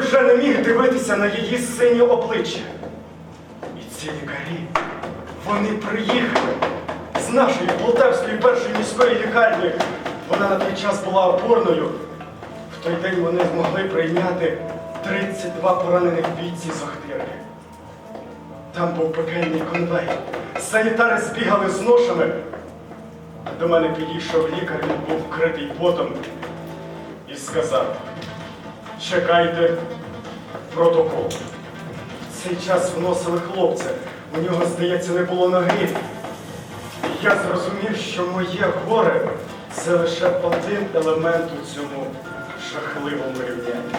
вже не міг дивитися на її синє обличчя. І ці лікарі, вони приїхали з нашої Полтавської першої міської лікарні. Вона на той час була опорною. В той день вони змогли прийняти 32 поранених бійці з Охтирки. Там був пекельний конвей. Санітари збігали з ношами. До мене підійшов лікар, він був вкритий потом і сказав: чекайте протокол. Цей час вносили хлопця. У нього, здається, не було ноги. І я зрозумів, що моє горе це лише один елемент у цьому жахливому рівнянні.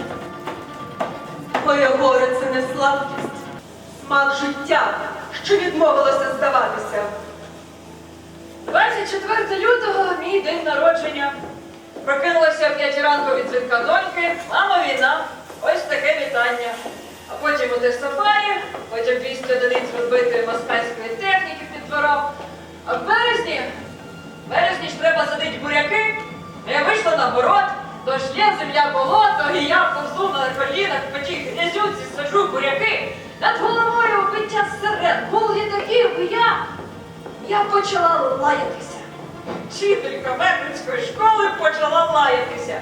Моє горе це не слабкість, смак життя, що відмовилося здаватися. Прокинулася в 5 ранку від дзвінка доньки, мама війна. Ось таке вітання. А потім у сафарі, потім 200 одиниць розбитої москальської техніки під двором. А в березні, в березні ж треба садити буряки. А Я вийшла на город, тож є земля болото, і я повзу на колінах тій грязюці саджу буряки. Над головою биття сирен, гул літаків, і я я почала лаятися. Вчителька Мекринської школи почала лаятися.